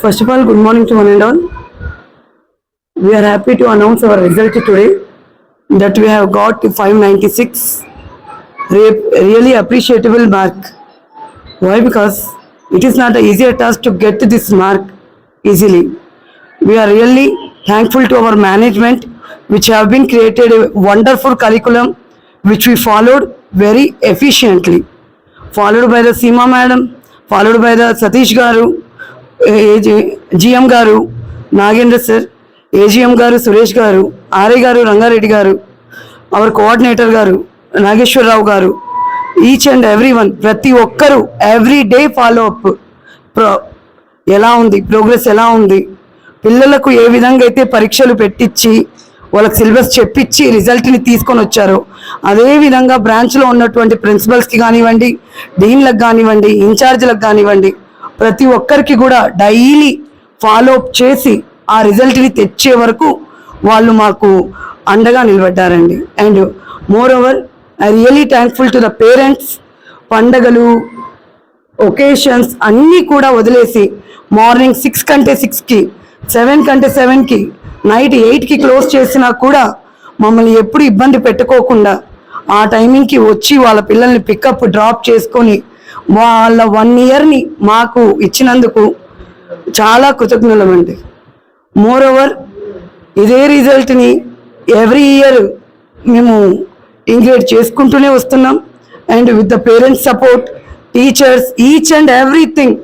First of all, good morning to one and all. We are happy to announce our result today that we have got 596. Re- really appreciable mark. Why? Because it is not an easier task to get this mark easily. We are really thankful to our management which have been created a wonderful curriculum which we followed very efficiently. Followed by the Seema madam, followed by the Satish garu, GM గారు Nagendra sir AGM గారు సురేష్ గారు RI గారు రంగారెడ్డి గారు hour coordinator గారు నాగేశ్వరరావు గారు each and every one ప్రతి ఒక్కరూ every day follow up pro ఎలా ఉంది? ప్రోగ్రెస్ ఎలా ఉంది? పిల్లలకు ఏ విధంగా అయితే పరీక్షలు పెట్టించి వాళ్ళకి సిలబస్ చెప్పించి రిజల్ట్ని తీసుకొని వచ్చారో అదే విధంగా బ్రాంచ్లో ఉన్నటువంటి ప్రిన్సిపల్స్కి కానివ్వండి డీన్లకు కానివ్వండి ఇన్ఛార్జ్లకు కానివ్వండి ప్రతి ఒక్కరికి కూడా డైలీ ఫాలో అప్ చేసి ఆ రిజల్ట్ని తెచ్చే వరకు వాళ్ళు మాకు అండగా నిలబడ్డారండి. And moreover I really thankful to the parents పండగలు ఒకేషన్స్ అన్నీ కూడా వదిలేసి మార్నింగ్ సిక్స్ కంటే సిక్స్కి సెవెన్ కంటే సెవెన్కి నైట్ ఎయిట్కి క్లోజ్ చేసినా కూడా మమ్మల్ని ఎప్పుడు ఇబ్బంది పెట్టుకోకుండా ఆ టైమింగ్కి వచ్చి వాళ్ళ పిల్లల్ని పికప్ డ్రాప్ చేసుకొని వాళ్ళ వన్ ఇయర్ని మాకు ఇచ్చినందుకు చాలా కృతజ్ఞులమండి. మోర్ ఓవర్ ఇదే రిజల్ట్ని ఎవ్రీ ఇయర్ మేము ఇంగ్రేట్ చేసుకుంటూనే వస్తున్నాం. And with the parents support teachers each and everything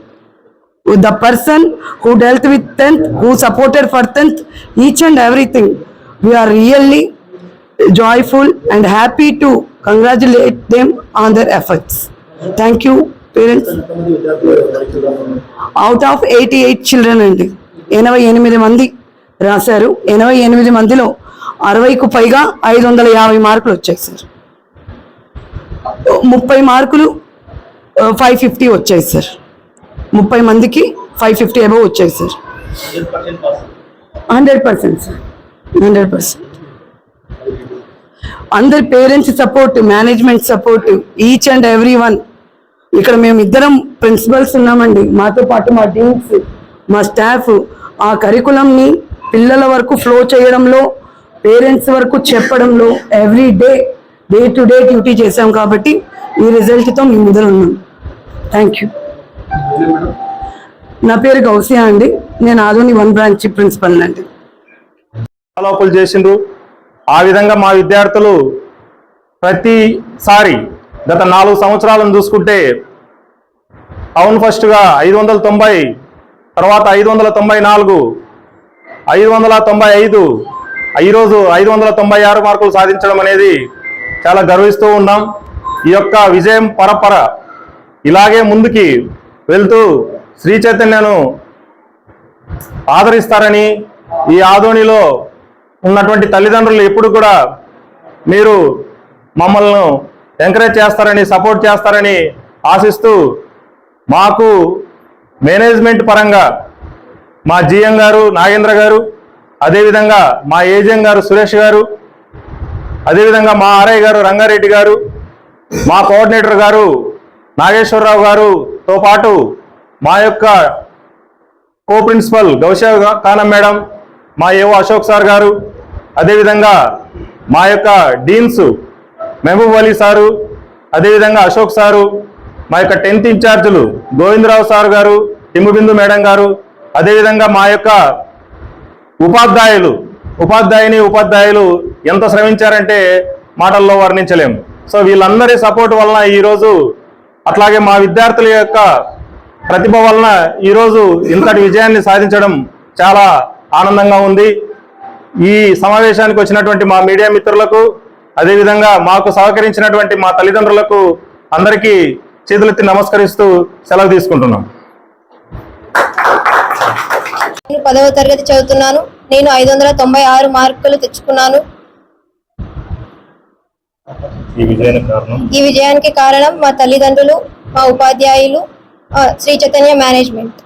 with the person who dealt with tenth who supported for tenth each and everything we are really joyful and happy to congratulate them on their efforts thank you parents? Out of eighty eight children అండి. ఎనభై ఎనిమిది మంది రాశారు. ఎనభై ఎనిమిది మందిలో అరవైకు పైగా ఐదు వందల యాభై మార్కులు వచ్చాయి సార్. ముప్పై మార్కులు ఫైవ్ ఫిఫ్టీ వచ్చాయి సార్. ముప్పై మందికి ఫైవ్ ఫిఫ్టీ అబవ్ వచ్చాయి sir. Hundred percent sir. Hundred percent అందరి parents support management support each and everyone ఇక్కడ మేము ఇద్దరం ప్రిన్సిపల్స్ ఉన్నామండి. మాతో పాటు మా డీన్స్ మా స్టాఫ్ ఆ కరికులంని పిల్లల వరకు ఫ్లో చేయడంలో పేరెంట్స్ వరకు చెప్పడంలో every day day to day duty చేశాం కాబట్టి ఈ రిజల్ట్తో మేము ముందర ఉన్నాం. థ్యాంక్ యూ నా పేరు గౌసియా అండి. నేను ఆదోని వన్ బ్రాంచ్ ప్రిన్సిపల్ అండి. లోపలు చేసిండ్రు. ఆ విధంగా మా విద్యార్థులు ప్రతిసారి గత నాలుగు సంవత్సరాలను చూసుకుంటే టౌన్ ఫస్ట్గా ఐదు వందల తొంభై తర్వాత ఐదు వందల తొంభై నాలుగు ఐదు వందల తొంభై ఐదు ఈరోజు ఐదు వందల తొంభై ఆరు మార్కులు సాధించడం అనేది చాలా గర్విస్తూ ఉన్నాం. ఈ యొక్క విజయం పరపర ఇలాగే ముందుకి వెళ్తూ శ్రీ చైతన్యను ఆదరిస్తారని ఈ ఆధోనిలో ఉన్నటువంటి తల్లిదండ్రులు ఎప్పుడు కూడా మీరు మమ్మల్ని ఎంకరేజ్ చేస్తారని సపోర్ట్ చేస్తారని ఆశిస్తూ మాకు మేనేజ్మెంట్ పరంగా మా జిఎం గారు నాగేంద్ర గారు అదేవిధంగా మా ఏజిఎం గారు సురేష్ గారు అదేవిధంగా మా ఆర్ఐ గారు రంగారెడ్డి గారు మా కోఆర్డినేటర్ గారు నాగేశ్వరరావు గారుతో పాటు మా యొక్క కో ప్రిన్సిపల్ గౌషా కానం మేడం మా ఏవో అశోక్ సార్ గారు అదేవిధంగా మా యొక్క డీన్స్ మహబూబ్ అలీ సారు అదేవిధంగా అశోక్ సారు మా యొక్క టెన్త్ ఇన్ఛార్జీలు గోవిందరావు సార్ గారు టిమ్ముబిందు మేడం గారు అదేవిధంగా మా యొక్క ఉపాధ్యాయులు ఉపాధ్యాయుని ఉపాధ్యాయులు ఎంత శ్రమించారంటే మాటల్లో వర్ణించలేము. సో వీళ్ళందరి సపోర్ట్ వలన ఈరోజు అట్లాగే మా విద్యార్థుల యొక్క ప్రతిభ వలన ఈరోజు ఇంతటి విజయాన్ని సాధించడం చాలా ఆనందంగా ఉంది. ఈ సమావేశానికి వచ్చినటువంటి మా మీడియా మిత్రులకు అదేవిధంగా మాకు సహకరించినటువంటి మా తల్లిదండ్రులకు అందరికీ చేతులెత్తి నమస్కరిస్తూ సెలవు తీసుకుంటున్నాం. నేను పదవ తరగతి చదువుతున్నాను. నేను ఐదు వందల తొంభై ఆరు మార్కులు తెచ్చుకున్నాను. ఈ విజయానికి కారణం? ఈ విజయానికి కారణం మా తల్లిదండ్రులు మా ఉపాధ్యాయులు శ్రీ చైతన్య మేనేజ్మెంట్.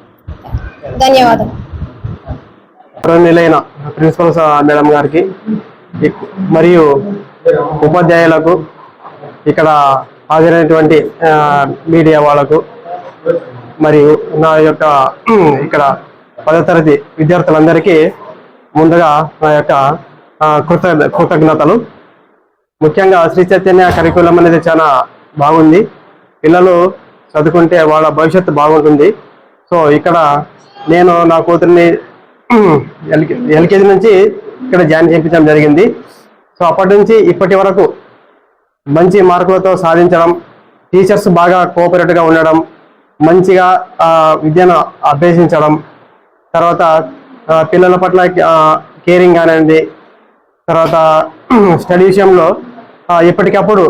ధన్యవాదాలు నిలైన ప్రిన్సిపల్ మేడం గారికి మరియు ఉపాధ్యాయులకు ఇక్కడ హాజరైనటువంటి మీడియా వాళ్ళకు మరియు నా యొక్క ఇక్కడ పదో తరగతి విద్యార్థులందరికీ ముందుగా నా యొక్క కృతజ్ఞ కృతజ్ఞతలు. ముఖ్యంగా శ్రీ చైతన్య కరికులం అనేది చాలా బాగుంది. పిల్లలు చదువుకుంటే వాళ్ళ భవిష్యత్తు బాగుంటుంది. సో ఇక్కడ నేను నా కూతురిని ఎల్కే ఎల్కేజీ నుంచి ఇక్కడ జాయిన్ చేయించడం జరిగింది. సో అప్పటి నుంచి ఇప్పటి వరకు మంచి మార్కులతో సాధించడం టీచర్స్ బాగా కోఆపరేటివ్గా ఉండడం మంచిగా విద్యను అభ్యసించడం తర్వాత పిల్లల పట్ల కేరింగ్ కానివ్వండి తర్వాత స్టడీ విషయంలో ఎప్పటికప్పుడు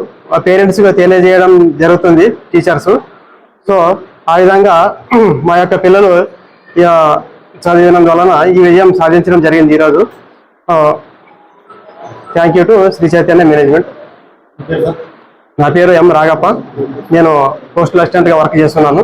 పేరెంట్స్గా తెలియజేయడం జరుగుతుంది టీచర్స్. సో ఆ విధంగా మా యొక్క పిల్లలు చదివినందువలన వలన ఈ విజయం సాధించడం జరిగింది ఈరోజు. Thank you to Shri Chaitanya management నా పేరు ఎం రాగప్ప. నేను పోస్టల్ అసిస్టెంట్గా వర్క్ చేస్తున్నాను.